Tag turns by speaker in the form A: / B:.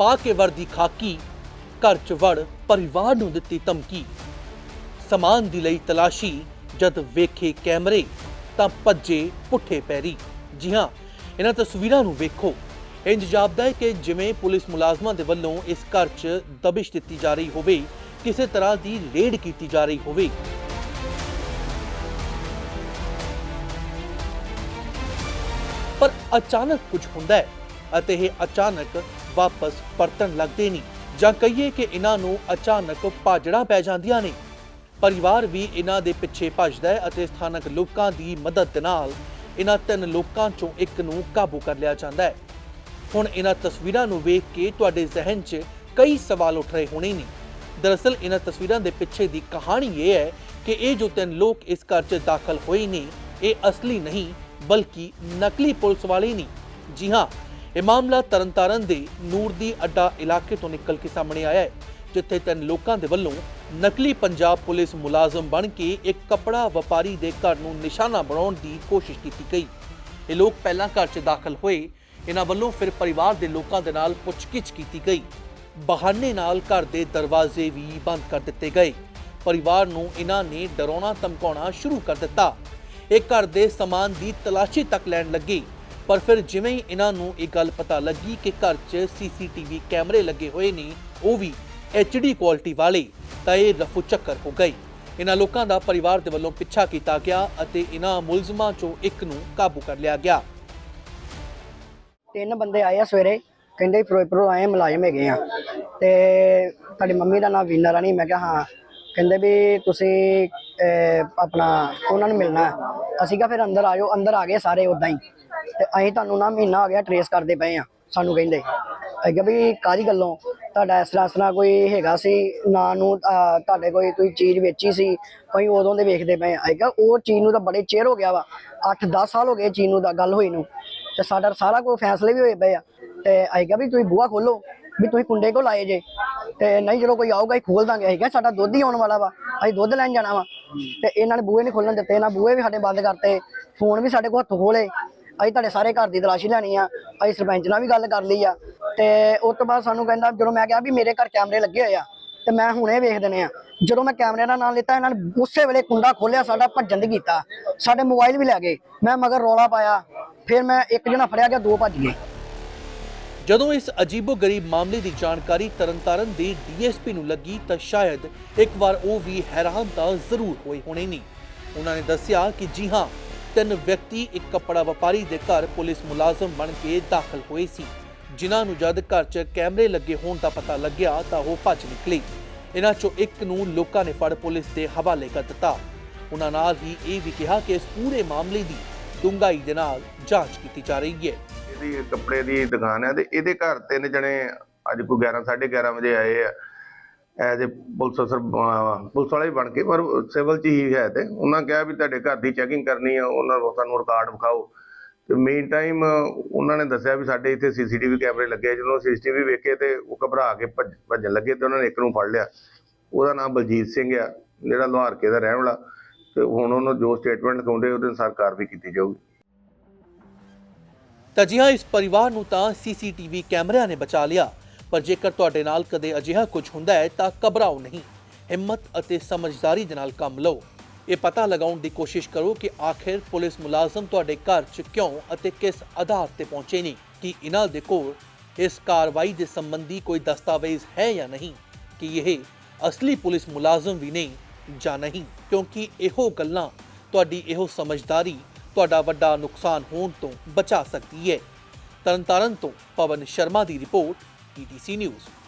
A: ਪਾ ਕੇ ਵਰਦੀ ਖਾਕੀ, ਘਰ ਚ ਵੜ ਪਰਿਵਾਰ ਨੂੰ ਦਿੱਤੀ ਧਮਕੀ। ਸਮਾਨ ਦੀ ਲਈ ਤਲਾਸ਼ੀ, ਜਦ ਵੇਖੇ ਕੈਮਰੇ, ਤਾਂ ਭੱਜੇ ਪੁੱਠੇ ਪੈਰੀ। ਜੀ ਹਾਂ, ਇਹਨਾਂ ਤਸਵੀਰਾਂ ਨੂੰ ਵੇਖੋ। ਇੰਜ ਜਾਪਦਾ ਹੈ ਕਿ ਜਿਵੇਂ ਪੁਲਿਸ ਮੁਲਾਜ਼ਮਾਂ ਦੇ ਵੱਲੋਂ ਇਸ ਘਰ 'ਚ ਦਬਿਸ਼ ਦਿੱਤੀ ਜਾ ਰਹੀ ਹੋਵੇ, ਕਿਸੇ ਤਰ੍ਹਾਂ ਦੀ ਰੇਡ ਕੀਤੀ ਜਾ ਰਹੀ ਹੋਵੇ। ਪਰ ਅਚਾਨਕ ਕੁਝ ਹੁੰਦਾ ਹੈ, ਅਤੇ ਇਹ ਅਚਾਨਕ ਵਾਪਸ ਪਰਤਣ ਲੱਗਦੇ ਨਹੀਂ ਜਾਂ ਕਹੀਏ ਕਿ ਇਹਨਾਂ ਨੂੰ ਅਚਾਨਕ ਭਾਜੜਾਂ ਪੈ ਜਾਂਦੀਆਂ ਨੇ। ਪਰਿਵਾਰ ਵੀ ਇਹਨਾਂ ਦੇ ਪਿੱਛੇ ਭੱਜਦਾ ਹੈ ਅਤੇ ਸਥਾਨਕ ਲੋਕਾਂ ਦੀ ਮਦਦ ਨਾਲ ਇਹਨਾਂ ਤਿੰਨ ਲੋਕਾਂ ਚੋਂ ਇੱਕ ਨੂੰ ਕਾਬੂ ਕਰ ਲਿਆ ਜਾਂਦਾ ਹੈ। ਹੁਣ ਇਹਨਾਂ ਤਸਵੀਰਾਂ ਨੂੰ ਵੇਖ ਕੇ ਤੁਹਾਡੇ ਜ਼ਿਹਨ 'ਚ ਕਈ ਸਵਾਲ ਉੱਠ ਰਹੇ ਹੋਣੇ ਨੇ। ਦਰਅਸਲ ਇਹਨਾਂ ਤਸਵੀਰਾਂ ਦੇ ਪਿੱਛੇ ਦੀ ਕਹਾਣੀ ਇਹ ਹੈ ਕਿ ਇਹ ਜੋ ਤਿੰਨ ਲੋਕ ਇਸ ਘਰ 'ਚ ਦਾਖਲ ਹੋਏ ਨੇ, ਇਹ ਅਸਲੀ ਨਹੀਂ, ਬਲਕਿ ਨਕਲੀ ਪੁਲਿਸ ਵਾਲੇ ਨੇ। ਜੀ ਹਾਂ ਇਹ ਮਾਮਲਾ ਤਰਨਤਾਰਨ ਦੇ ਨੂਰ ਦੀ ਅੱਡਾ ਇਲਾਕੇ ਤੋਂ ਨਿਕਲ ਕੇ ਸਾਹਮਣੇ ਆਇਆ ਹੈ, ਜਿੱਥੇ ਤਿੰਨ ਲੋਕਾਂ ਦੇ ਵੱਲੋਂ ਨਕਲੀ ਪੰਜਾਬ ਪੁਲਿਸ ਮੁਲਾਜ਼ਮ ਬਣ ਕੇ ਇੱਕ ਕਪੜਾ ਵਪਾਰੀ ਦੇ ਘਰ ਨੂੰ ਨਿਸ਼ਾਨਾ ਬਣਾਉਣ ਦੀ ਕੋਸ਼ਿਸ਼ ਕੀਤੀ ਗਈ। ਇਹ ਲੋਕ ਪਹਿਲਾਂ ਘਰ 'ਚ ਦਾਖਲ ਹੋਏ, ਇਹਨਾਂ ਵੱਲੋਂ ਫਿਰ ਪਰਿਵਾਰ ਦੇ ਲੋਕਾਂ ਦੇ ਨਾਲ ਪੁੱਛਗਿੱਛ ਕੀਤੀ ਗਈ। ਬਹਾਨੇ ਨਾਲ ਘਰ ਦੇ ਦਰਵਾਜ਼ੇ ਵੀ ਬੰਦ ਕਰ ਦਿੱਤੇ ਗਏ। ਪਰਿਵਾਰ ਨੂੰ ਇਹਨਾਂ ਨੇ ਡਰਾਉਣਾ ਧਮਕਾਉਣਾ ਸ਼ੁਰੂ ਕਰ ਦਿੱਤਾ। ਇਹ ਘਰ ਦੇ ਸਮਾਨ ਦੀ ਤਲਾਸ਼ੀ ਤੱਕ ਲੈਣ ਲੱਗੇ। ਪਰ ਫਿਰ ਜਿਵੇਂ ਹੀ ਇਹਨਾਂ ਨੂੰ ਇਹ ਗੱਲ ਪਤਾ ਲੱਗੀ ਕਿ ਘਰ 'ਚ ਸੀਸੀਟੀਵੀ ਕੈਮਰੇ ਲੱਗੇ ਹੋਏ ਨੇ ਉਹ ਵੀ HD ਕੁਆਲਿਟੀ ਵਾਲੇ ਤਾਂ ਇਹ ਰਫੂ ਚੱਕਰ ਹੋ ਗਈ ਇਹਨਾਂ ਲੋਕਾਂ ਦਾ ਪਰਿਵਾਰ ਦੇ ਵੱਲੋਂ ਪਿੱਛਾ ਕੀਤਾ ਗਿਆ ਅਤੇ ਇਹਨਾਂ ਮੁਲਜ਼ਮਾਂ 'ਚੋਂ ਇੱਕ ਨੂੰ ਕਾਬੂ ਕਰ ਲਿਆ ਗਿਆ।
B: ਤਿੰਨ ਬੰਦੇ ਆਏ ਆ ਸਵੇਰੇ ਕਹਿੰਦੇ ਫਿਰੋਜ਼ਪੁਰੋਂ ਆਏ ਮੁਲਾਜ਼ਮ ਹੈਗੇ ਆ। ਤੇ ਤੁਹਾਡੀ ਮੰਮੀ ਦਾ ਨਾਮ ਵੀਨਾ ਰਾਣੀ ਮੈਂ ਕਿਹਾ ਹਾਂ। ਕਹਿੰਦੇ ਵੀ ਤੁਸੀਂ ਅਹ, ਆਪਣਾ ਉਹਨਾਂ ਨੂੰ ਮਿਲਣਾ। ਹੈ। ਅਸੀਂ ਕਿਹਾ ਫਿਰ ਅੰਦਰ ਆਜੋ ਅੰਦਰ ਆ ਗਏ ਸਾਰੇ ਉਦਾਂ ਹੀ। ਤੇ ਅਸੀਂ ਤੁਹਾਨੂੰ ਨਾ ਮਹੀਨਾ ਹੋ ਗਿਆ ਟਰੇਸ ਕਰਦੇ ਪਏ ਆ ਸਾਨੂੰ ਕਹਿੰਦੇ। ਅਸੀਂ ਵੀ ਕਾਹਦੀ ਗੱਲੋਂ? ਤੁਹਾਡਾ ਇਸ ਤਰ੍ਹਾਂ ਇਸ ਤਰ੍ਹਾਂ ਕੋਈ ਹੈਗਾ ਸੀ, ਨਾ ਨੂੰ ਤੁਹਾਡੇ ਕੋਈ ਕੋਈ ਚੀਜ਼ ਵੇਚੀ ਸੀ, ਕੋਈ ਉਦੋਂ ਦੇ ਵੇਖਦੇ ਪਏ ਆ ਉਹ ਚੀਜ਼ ਨੂੰ ਤਾਂ ਬੜੇ ਚਿਰ ਹੋ ਗਿਆ ਵਾ 8-10 ਸਾਲ ਹੋ ਗਏ ਚੀਜ਼ ਨੂੰ ਦਾ ਗੱਲ ਹੋਈ ਨੂੰ। ਤੇ ਸਾਡਾ ਸਾਰਾ ਕੋਈ ਫੈਸਲੇ ਵੀ ਹੋਏ ਪਏ ਆ। ਤੇ ਅਸੀਂ ਵੀ ਤੁਸੀਂ ਬੂਹਾ ਖੋਲੋ, ਵੀ ਤੁਸੀਂ ਕੁੰਡੇ ਕੋ ਲਾਏ ਜੇ। ਤੇ ਨਹੀਂ ਜਦੋਂ ਕੋਈ ਆਊਗਾ ਹੀ ਖੋਲ ਦਾਂਗੇ। ਅਸੀਂ ਸਾਡਾ ਦੁੱਧ ਹੀ ਆਉਣ ਵਾਲਾ ਵਾ, ਅਸੀਂ ਦੁੱਧ ਲੈਣ ਜਾਣਾ ਵਾ। ਤੇ ਇਹਨਾਂ ਨੇ ਬੂਹੇ ਨਹੀਂ ਖੋਲਣ ਦਿੱਤੇ ਇਹਨਾਂ ਬੂਹੇ ਵੀ ਸਾਡੇ ਬੰਦ ਕਰਤੇ, ਫੋਨ ਵੀ ਸਾਡੇ ਕੋਲ ਹੱਥੋਂ ਖੋਲੇ ਅਸੀਂ ਤੁਹਾਡੇ ਸਾਰੇ ਘਰ ਦੀ ਤਲਾਸ਼ੀ ਲੈਣੀ ਆ, ਅਸੀਂ ਸਰਪੰਚ ਨਾਲ ਵੀ ਗੱਲ ਕਰ ਲਈ ਆ। ਤੇ ਉਸ ਤੋਂ ਬਾਅਦ ਸਾਨੂੰ ਕਹਿੰਦਾ, ਜਦੋਂ ਮੈਂ ਕਿਹਾ ਵੀ ਮੇਰੇ ਘਰ ਕੈਮਰੇ ਲੱਗੇ ਹੋਏ ਆ, ਤੇ ਮੈਂ ਹੁਣੇ ਵੇਖ ਦਿੰਨੇ ਆ। ਜਦੋਂ ਮੈਂ ਕੈਮਰੇ ਦਾ ਨਾਮ ਲਿੱਤਾ, ਇਹਨਾਂ ਨੇ ਉਸੇ ਵੇਲੇ ਕੁੰਡਾ ਖੋਲਿਆ ਸਾਡਾ ਭੱਜਣ ਦੀ ਕੀਤਾ। ਸਾਡੇ ਮੋਬਾਈਲ ਵੀ ਲੈ ਗਏ। ਮੈਂ ਮਗਰ ਰੋਲਾ ਪਾਇਆ, ਫਿਰ ਮੈਂ ਇੱਕ ਜਣਾ ਫੜਿਆ ਗਿਆ, ਦੋ ਭੱਜ ਗਏ।
A: ਜਦੋਂ ਇਸ ਅਜੀਬੋ-ਗਰੀਬ ਮਾਮਲੇ ਦੀ ਜਾਣਕਾਰੀ ਤਰਨਤਾਰਨ ਦੇ ਡੀਐਸਪੀ ਨੂੰ ਲੱਗੀ, ਤਾਂ ਸ਼ਾਇਦ ਇੱਕ ਵਾਰ ਉਹ ਵੀ ਹੈਰਾਨ ਤਾਂ ਜ਼ਰੂਰ ਹੋਏ ਹੋਣੇ ਨਹੀਂ। ਉਹਨਾਂ ਨੇ ਦੱਸਿਆ ਕਿ ਜੀ ਹਾਂ ਤਿੰਨ ਵਿਅਕਤੀ, ਇੱਕ ਕੱਪੜਾ ਵਪਾਰੀ ਦੇ ਘਰ ਪੁਲਿਸ ਮੁਲਾਜ਼ਮ ਬਣ ਕੇ ਦਾਖਲ ਹੋਏ ਸੀ। ਜਿਨ੍ਹਾਂ ਨੂੰ ਜਦ ਘਰ 'ਚ ਕੈਮਰੇ ਲੱਗੇ ਹੋਣ ਦਾ ਪਤਾ ਲੱਗਿਆ ਤਾਂ ਉਹ ਭੱਜ ਨਿਕਲੇ। ਇਹਨਾਂ 'ਚੋਂ ਇੱਕ ਨੂੰ ਲੋਕਾਂ ਨੇ ਫੜ ਪੁਲਿਸ ਦੇ ਹਵਾਲੇ ਕਰ ਦਿੱਤਾ। ਉਹਨਾਂ ਨਾਲ ਹੀ ਇਹ ਵੀ ਕਿਹਾ ਕਿ ਇਸ ਪੂਰੇ ਮਾਮਲੇ ਦੀ ਡੂੰਘਾਈ ਦੇ ਨਾਲ ਜਾਂਚ ਕੀਤੀ ਜਾ ਰਹੀ ਹੈ।
C: ਇਹਦੀ ਕੱਪੜੇ ਦੀ ਦੁਕਾਨ ਹੈ ਤੇ ਇਹਦੇ ਘਰ ਤਿੰਨ ਜਣੇ ਅੱਜ ਕੋਈ 11 11:30 ਵਜੇ ਆਏ ਆ। ਐਜ਼ ਅ ਪੁਲਿਸ ਅਫਸਰ ਪੁਲਿਸ ਵਾਲੇ ਬਣ ਕੇ, ਪਰ ਸਿਵਲ ਚ ਹੀ ਹੈ ਤੇ। ਉਹਨਾਂ ਕਿਹਾ ਵੀ ਤੁਹਾਡੇ ਘਰ ਦੀ ਚੈਕਿੰਗ ਕਰਨੀ ਆ, ਉਹਨਾਂ ਨੂੰ ਸਾਨੂੰ ਰਿਕਾਰਡ ਵਿਖਾਓ। ਤੇ ਮੇਨ ਟਾਈਮ ਉਹਨਾਂ ਨੇ ਦੱਸਿਆ ਵੀ ਸਾਡੇ ਇੱਥੇ ਸੀਸੀਟੀਵੀ ਕੈਮਰੇ ਲੱਗੇ ਜਦੋਂ ਸੀਸੀਟੀਵੀ ਵੇਖੇ ਤੇ ਉਹ ਘਬਰਾ ਕੇ ਭੱਜਣ ਲੱਗੇ ਤੇ ਉਹਨਾਂ ਨੇ ਇੱਕ ਨੂੰ ਫੜ ਲਿਆ। ਉਹਦਾ ਨਾਮ ਬਲਜੀਤ ਸਿੰਘ ਆ, ਜਿਹੜਾ ਲੋਹਾਰਕੇ ਦਾ ਰਹਿਣ ਵਾਲਾ। ਤੇ ਹੁਣ ਉਹਨੂੰ ਜੋ ਸਟੇਟਮੈਂਟ ਲਿਖਾਉਂਦੇ, ਉਹਦੇ ਅਨੁਸਾਰ ਕਾਰਵਾਈ ਕੀਤੀ ਜਾਊਗੀ।
A: ਤਾਂ ਜੀ ਹਾਂ, ਇਸ ਪਰਿਵਾਰ ਨੂੰ ਤਾਂ ਸੀਸੀਟੀਵੀ ਕੈਮਰਿਆਂ ਨੇ ਬਚਾ ਲਿਆ। ਪਰ ਜੇਕਰ ਤੁਹਾਡੇ ਨਾਲ ਕਦੇ ਅਜਿਹਾ ਕੁਝ ਹੁੰਦਾ ਹੈ, ਤਾਂ ਘਬਰਾਓ ਨਹੀਂ। ਹਿੰਮਤ ਅਤੇ ਸਮਝਦਾਰੀ ਦੇ ਨਾਲ ਕੰਮ ਲਓ। ਇਹ ਪਤਾ ਲਗਾਉਣ ਦੀ ਕੋਸ਼ਿਸ਼ ਕਰੋ ਕਿ ਆਖਿਰ ਪੁਲਿਸ ਮੁਲਾਜ਼ਮ ਤੁਹਾਡੇ ਘਰ 'ਚ ਕਿਉਂ ਅਤੇ ਕਿਸ ਆਧਾਰ ਤੇ ਪਹੁੰਚੇ ਨੇ, ਕਿ ਇਹਨਾਂ ਦੇ ਕੋਲ ਇਸ ਕਾਰਵਾਈ ਦੇ ਸੰਬੰਧੀ ਕੋਈ ਦਸਤਾਵੇਜ਼ ਹੈ ਜਾਂ ਨਹੀਂ, ਕਿ ਇਹ ਅਸਲੀ ਪੁਲਿਸ ਮੁਲਾਜ਼ਮ ਵੀ ਨਹੀਂ ਜਾਂ ਨਹੀਂ, ਕਿਉਂਕਿ ਇਹੋ ਗੱਲਾਂ ਤੁਹਾਡੀ ਇਹੋ ਸਮਝਦਾਰੀ ਤੁਹਾਡਾ ਵੱਡਾ ਨੁਕਸਾਨ ਹੋਣ ਤੋਂ ਬਚਾ ਸਕਦੀ ਹੈ। ਤਰਨਤਾਰਨ ਤੋਂ ਪਵਨ ਸ਼ਰਮਾ ਦੀ ਰਿਪੋਰਟ TTC News.